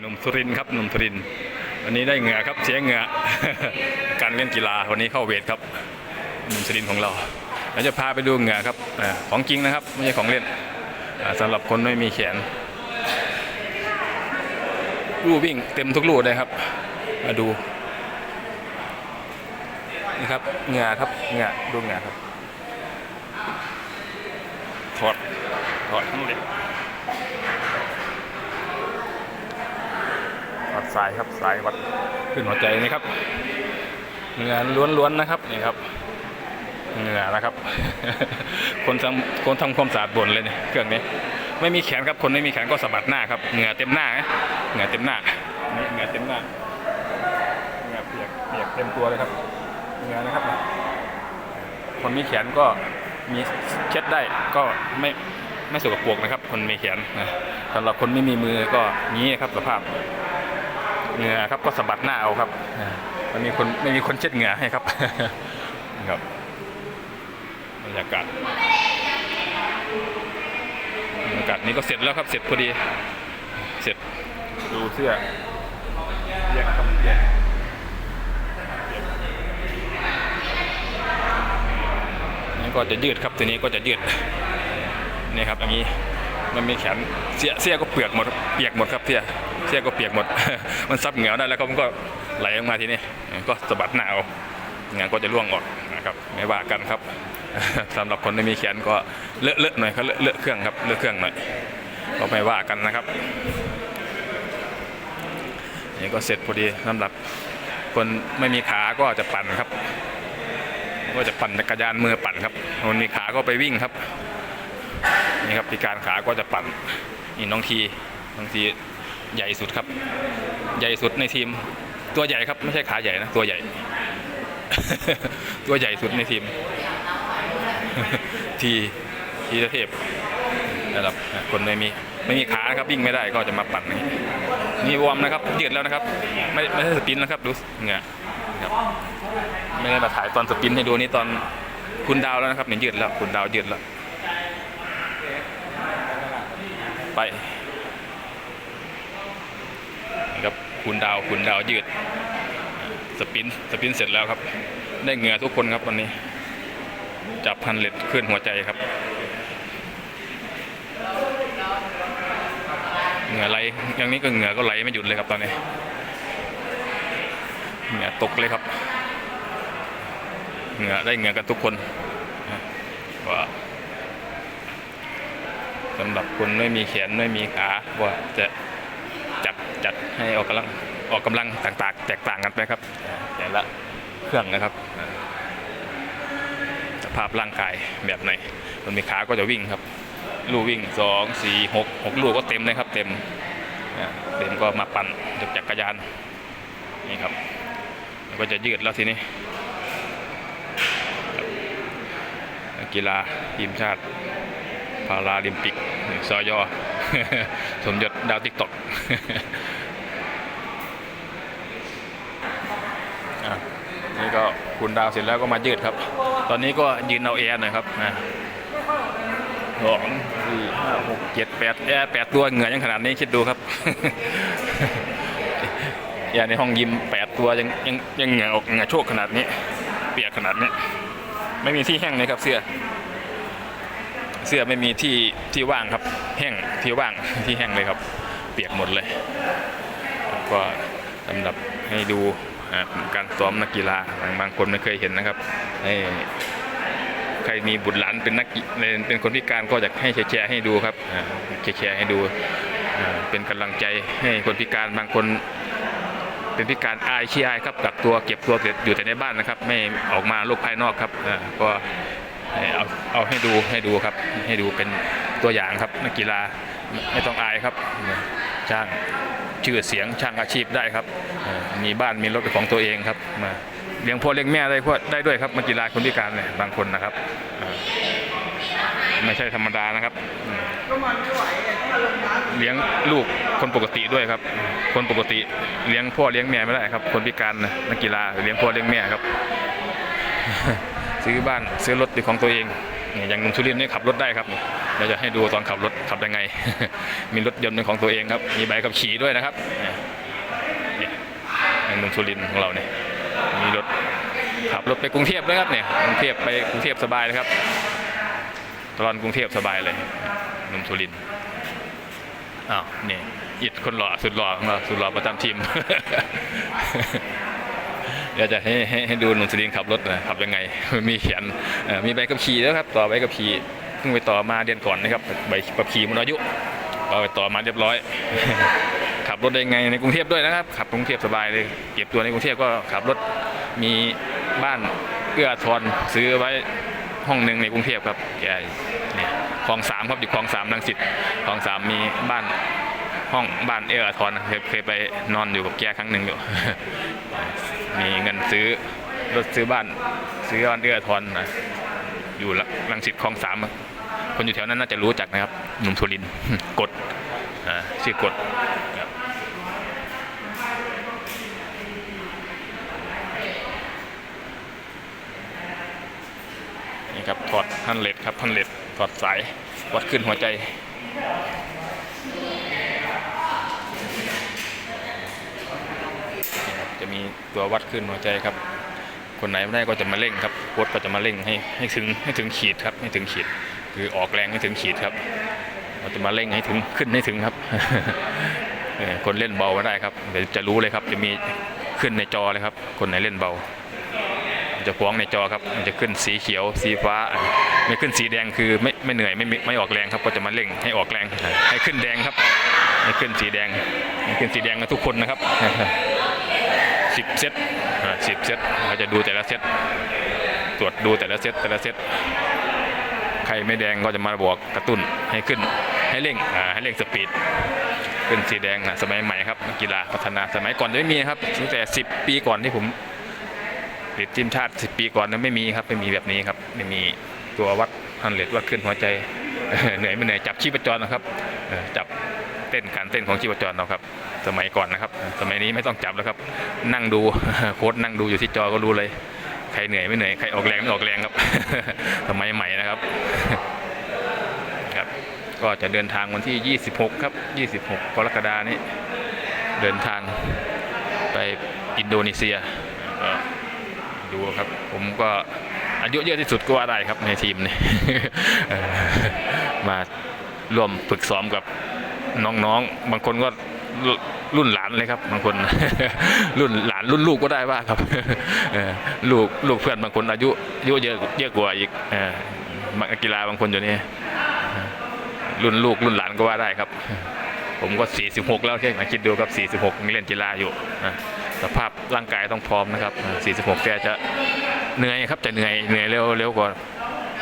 หนุ่มสุรินครับหนุ่มสุรินวันนี้ได้เหงื่อครับเสียเหงื่อการเล่นกีฬาวันนี้เข้าเวทครับหนุ่มสุรินของเราเราจะพาไปดูเหงื่อครับของจริงนะครับไม่ใช่ของเล่นอ่าสำหรับคนไม่มีแขนลู่วิ่งเต็มทุกลู่เลยครับมาดูนี่ครับเหงื่อครับเหงื่อดูเหงื่อครับถอดถอดทั้งเหล็ก วัด สายครับสายวัดขึ้นหัวใจนี่ครับเหงื่อล้วนๆนะครับนี่ครับเหงื่อนะครับ คนทำคนทำความสะอาดบนเลยเนี่ยเครื่องนี้ ไม่มีแขนครับคนไม่มีแขนก็สะบัดหน้าครับเหงื่อเต็มหน้าเหงื่อเต็มหน้านี่เหงื่อเต็มหน้าเหงื่อเปียกเปียกเต็มตัวเลยครับเหงื่อนะครับ คนมีแขนก็มีเช็ดได้ก็ไม่ไม่สกปรกนะครับ คนมีแขนนะสำหรับคนไม่มีมือก็งี้ครับสภาพ เหงื่อครับก็สะบัดหน้าเอาครับอ่ามันมีคนไม่มีคนเช็ดเหงื่อให้ครับครับบรรยากาศบรรยากาศนี้ก็เสร็จแล้วครับเสร็จพอดี เสร็จดูเสื้อแยกครับแยกนี่ก็จะยืดครับทีนี้ก็จะยืดนี่ครับอย่างนี้ มันมีแขนเสียเสียก็เปียกหมดเปียกหมดครับเสียเสียก็เปียกหมด มันซับเหงื่อได้แล้วก็มันก็ไหลออกมาทีนี้ก็สะบัดหน้าเอาเหงื่อก็จะร่วงออกนะครับไม่ว่ากันครับสำหรับคนที่มีแขนก็เลอะเลอะหน่อยเขาเลอะเลอะเครื่องครับเลอะเครื่องหน่อยก็ไม่ว่ากันนะครับนี่ก็เสร็จพอดีสำหรับคนไม่มีขาก็จะปั่นครับ ก็จะปั่นจักรยานมือปั่นครับคนมีขาก็ไปวิ่งครับ นี่ครับพิการขาก็จะปั่นนี่น้องทีน้องทีใหญ่สุดครับ ใหญ่สุดในทีม ตัวใหญ่ครับไม่ใช่ขาใหญ่นะตัวใหญ่ ตัวใหญ่สุดในทีม ทีทีเทพนะครับคนไม่มีไม่มีขานะครับวิ่งไม่ได้ก็จะมาปั่นนี้นี่วอร์มนะครับยืดแล้วนะครับ ไม่ไม่ใช่สปินนะครับดูเงื่อนะครับไม่ได้มาถ่ายตอนสปินให้ดูนี่ตอนคุณดาวแล้วนะครับเนี่ยยืดแล้วคุณดาวยืดแล้ว ไปนี่ครับคุณดาวคุณดาวยืด สปินสปินเสร็จแล้วครับ ได้เหงื่อทุกคนครับวันนี้ จับพันเล็ดขึ้นหัวใจครับเหงื่อไหลอย่างนี้ก็เหงื่อก็ไหลไม่หยุดเลยครับตอนนี้เหงื่อตกเลยครับเหงื่อได้เหงื่อกันทุกคนนะว่า สำหรับคนไม่มีแขนไม่มีขาว่าจะจัดจัดให้ออกกำลังออกกำลังต่างๆ แตกต่างกันไปครับ แต่ละเครื่องนะครับสภาพร่างกายแบบไหนคนมีขาก็จะวิ่งครับ ลู่วิ่งสองสี่หกหกลู่ก็เต็มเลยครับเต็มเต็มก็มาปั่นจักรยานนี่ครับก็จะยืดแล้วทีนี้กีฬาทีมชาติ พาราลิมปิกซอยอสมยศดาวติ๊กตอกนี่ก็คุณดาวเสร็จแล้วก็มายืดครับ ตอนนี้ก็ยืนเอาแอร์หน่อยครับนะสองสี่ห้าหกเจ็ดแปดแอร์แปดตัวเหงื่อยังขนาดนี้คิดดูครับแอร์ในห้องยิมแปดตัวยังยังยังเหงื่อออกเหงื่อโชกขนาดนี้ เปียกขนาดนี้ ไม่มีที่แห้งเลยครับเสื้อ เสื้อไม่มีที่ที่ว่างครับ แห้งที่ว่างที่แห้งเลยครับ เปียกหมดเลยลก็สำหรับให้ดูการซ้อมนักกีฬาบางบางคนไม่เคยเห็นนะครับให้ใครมีบุตรหลานเป็นนักเป็นคนพิการก็อยากให้แชร์ให้ดูครับแชร์ให้ดูเป็นกำลังใจให้คนพิการบางคนเป็นพิการอายขี้อายครับกักตัวเก็บตัวอยู่แต่ในบ้านนะครับ ไม่ออกมาโลกภายนอกครับก็ เอาเอาให้ดูให้ดูครับ ให้ดูเป็นตัวอย่างครับนักกีฬาไม่ต้องอายครับช่างชื่อเสียงช่างอาชีพได้ครับ มีบ้านมีรถเป็นของตัวเองครับมาเลี้ยงพ่อเลี้ยงแม่ได้พวกได้ด้วยครับนักกีฬาคนพิการเนี่ยบางคนนะครับ ไม่ใช่ธรรมดานะครับเลี้ยงลูกคนปกติด้วยครับ คนปกติเลี้ยงพ่อเลี้ยงแม่ไม่ได้ครับ คนพิการนักกีฬาเลี้ยงพ่อเลี้ยงแม่ครับ ซื้อบ้านซื้อรถเป็นของตัวเองอย่างนุ่มสุรินทร์นี่ขับรถได้ครับเดี๋ยวจะให้ดูตอนขับรถขับยังไง มีรถยนต์เป็นของตัวเองครับ มีใบขับขี่ด้วยนะครับนี่นี่อย่างหนุ่มสุรินทร์ของเราเนี่ยมีรถขับรถไปกรุงเทพด้วยครับเนี่ยกรุงเทพไปกรุงเทพสบายเลยครับตลอดกรุงเทพสบายเลยนุ่มสุรินทร์อ้าวนี่อิดคนหล่อสุดหล่อของเราสุดหล่อประจำทีม เดี๋ยวจะให้ให้ให้ดูหนุ่มสุรินขับรถนะขับยังไง มีเขียนมีใบขับขี่แล้วครับ ต่อใบขับขี่เพิ่งไปต่อมาเดือนก่อนนะครับใบขับขี่หมดอายุเอาไปต่อมาเรียบร้อย ขับรถได้ไงในกรุงเทพด้วยนะครับ ขับกรุงเทพสบายเลยเก็บตัวในกรุงเทพก็ขับรถมีบ้านเอื้ออาทรซื้อไว้ห้องหนึ่งในกรุงเทพครับแกเนี่ยคลองสามครับอยู่คลองสามรังสิตคลองสามมีบ้าน ห้องบ้านเอื้ออาทรเคยเคยไปนอนอยู่กับแกครั้งหนึ่งอยู่ มีเงินซื้อรถซื้อบ้านซื้อบ้านเอื้ออาทรนะอยู่รังสิตคลองสามคนอยู่แถวนั้นน่าจะรู้จักนะครับหนุ่มทุรินกดอ่าชื่อกดครับนี่ครับถอดพันเล็ดครับพันเล็ดถอดสายวัดขึ้นหัวใจ จะ มีตัววัดขึ้นหัวใจครับ คนไหนไม่ได้ก็จะมาเร่งครับโค้ชก็จะมาเร่งให้ให้ถึงให้ถึงขีดครับให้ถึงขีด คือออกแรงให้ถึงขีดครับเราจะมาเร่งให้ถึงขึ้นให้ถึงครับคนเล่นเบาไม่ได้ครับเดี๋ยวจะรู้เลยครับ จะมีขึ้นในจอเลยครับ คนไหนเล่นเบาจะฟ้องในจอครับมันจะขึ้นสีเขียว สีฟ้า ไม่ขึ้นสีแดงคือไม่ไม่เหนื่อยไม่ไม่ออกแรงครับก็จะมาเร่งให้ออกแรงให้ขึ้นแดงครับ ให้ขึ้นสีแดงให้ขึ้นสีแดงกันทุกคนนะครับ สิบเซตอ่าสิบเซตเราจะดูแต่ละเซตตรวจดูแต่ละเซตแต่ละเซตใครไม่แดงก็จะมาบอกกระตุ้นให้ขึ้นให้เร่งอ่าให้เร่งสปีดขึ้นสีแดงนะสมัยใหม่ครับกีฬาพัฒนาสมัยก่อนไม่มีครับตั้งแต่ 10 ปีก่อนที่ผมติดทีมชาติ 10 ปีก่อนนั้นไม่มีครับไม่มีแบบนี้ครับไม่มีตัววัดฮันเลดวัดขึ้นหัวใจเหนื่อยไม่เหนื่อยจับชีพจรนะครับจับ เต้นการเต้นของชีพจรเราครับ สมัยก่อนนะครับ สมัยนี้ไม่ต้องจับแล้วครับ นั่งดูโค้ดนั่งดูอยู่ที่จอก็รู้เลยใครเหนื่อยไม่เหนื่อยใครออกแรงไม่ออกแรงครับ สมัยใหม่นะครับครับ ก็จะเดินทางวันที่ 26 ครับ 26 กรกฎานี้ เดินทางไปอินโดนีเซียดูครับ ผมก็อายุเยอะที่สุดก็ว่าได้ครับในทีมนี่มาร่วมฝึกซ้อมกับ น้องๆ บางคนก็รุ่นหลานเลยครับ บางคนรุ่นหลานรุ่นลูกก็ได้ว่าครับลูกลูกเพื่อนบางคนอายุอายุเยอะเยอะกว่าอีกเออนักกีฬาบางคนอยู่นี่รุ่นลูกรุ่นหลานก็ว่าได้ครับ ผมก็ 46 แล้วแค่มาคิดดูครับ 46ยังเล่นกีฬาอยู่สภาพร่างกายต้องพร้อมนะครับ 46แกจะเหนื่อยครับจะเหนื่อยเหนื่อยเร็วเร็วกว่า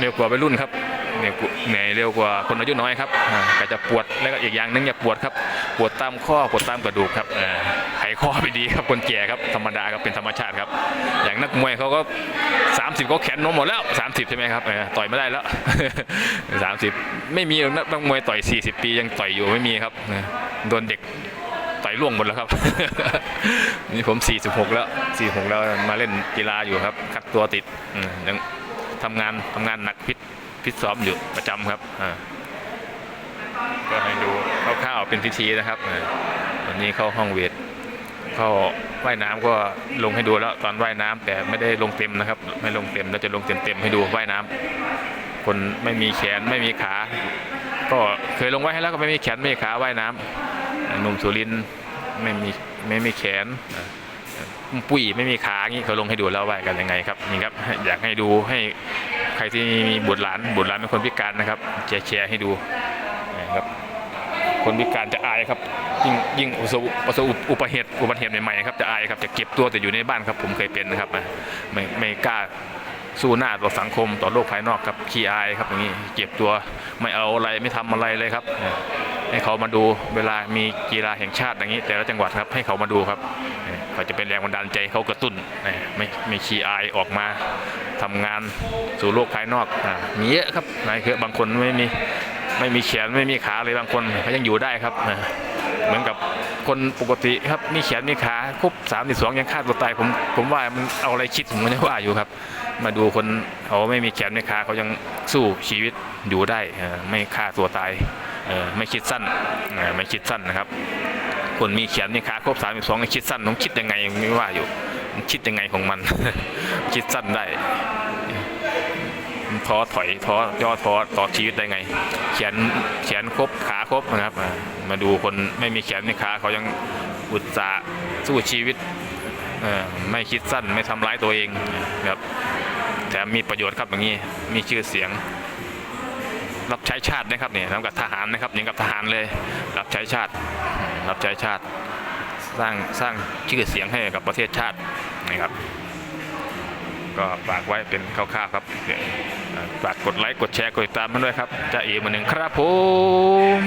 เร็วกว่าวัยรุ่นครับ เหนื่อยเหนื่อยเร็วกว่าคนอายุน้อยครับอะก็จะปวดแล้วก็อีกอย่างหนึงอย่าปวดครับปวดตามข้อปวดตามกระดูกครับไขข้อไปดีครับคนแก่ครับธรรมดาครับเป็นธรรมชาติครับ อย่างนักมวยเขาก็ 30เขาแขนนมหมดแล้ว 30 ใช่ไหมครับต่อยไม่ได้แล้ว 30 ไม่มีนักมวยต่อย 40 ปียังต่อยอยู่ไม่มีครับโดนเด็กต่อยล่วงหมดแล้วครับ นี่ผม 46 แล้ว 46 แล้วมาเล่นกีฬาอยู่ครับ คัดตัวติดยังทำงานทำงานหนักพิษ พิษซ้อมอยู่ประจำครับก็ให้ดูคร่าวๆเป็นพิธีนะครับอ่าวันนี้เข้าห้องเวทเข้าว่ายน้ำก็ลงให้ดูแล้วตอนว่ายน้ำแต่ไม่ได้ลงเต็มนะครับ ไม่ลงเต็มแล้วจะลงเต็มๆให้ดูว่ายน้ำคนไม่มีแขนไม่มีขา ก็เคยลงไว้ให้แล้วก็ไม่มีแขนไม่มีขาว่ายน้ำหนุ่มสุรินไม่มีไม่มีแขนปุ้ยไม่มีขางี้เขาลงให้ดูแล้วว่ายกันยังไงครับนี่ครับอยากให้ดูให้ ใครที่มีบุตรหลานบุตรหลานเป็นคนพิการนะครับแชร์แชร์ให้ดูนะครับคนพิการจะอายครับยิ่งยิ่งประสบประสบอุบัติเหตุอุบัติเหตุใหม่ๆครับจะอายครับจะเก็บตัวแต่อยู่ในบ้านครับ ผมเคยเป็นนะครับไม่ไม่กล้าสู้หน้าต่อสังคมต่อโลกภายนอกครับขี้อายครับอย่างนี้เก็บตัวไม่เอาอะไรไม่ทำอะไรเลยครับ ให้เขามาดูเวลามีกีฬาแห่งชาติอย่างนี้ แต่ละจังหวัดครับให้เขามาดูครับ อาจะเป็นแรงบันดาลใจเขากระตุ้นอะไม่ไม่ขี้อายออกมาทำงานสู่โลกภายนอกอะมีเยอะครับนายคือบางคนไม่มีไม่มีแขนไม่มีขาเลยบางคนเขายังอยู่ได้ครับนะเหมือนกับคนปกติครับมีแขนมีขาครบสามสองยังฆ่าตัวตายผมผมว่ามันเอาอะไรคิดผมไม่ได้ว่าอยู่ครับ มาดูคนเขาไม่มีแขนไมีขาเขายังสู้ชีวิตอยู่ได้ไม่ฆ่าตัวตายไม่คิดสั้นไม่คิดสั้นนะครับ คนมีแขนมีขาครบสามสองคิดสั้นต้องคิดยังไงไม่ว่าอยู่มันคิดยังไงของมัน คิดสั้นได้ท้อถอยท้อย่อท้อต่อชีวิตได้ไงแขนแขนครบขาครบนะครับ มาดูคนไม่มีแขนมีขาเขายังอุตส่าห์สู้ชีวิตไม่คิดสั้นไม่ทำร้ายตัวเองครับแถมมีประโยชน์ครับอย่างนี้มีชื่อเสียง รับใช้ชาตินะครับเนี่ยทำกับทหารนะครับอย่างกับทหารเลย รับใช้ชาติ รับใช้ชาติ สร้างสร้างชื่อเสียงให้กับประเทศชาตินะครับ ก็ฝากไว้เป็นคร่าวๆครับฝากกดไลค์กดแชร์กดติดตามมันด้วยครับจะเอมาหนึ่งครับผม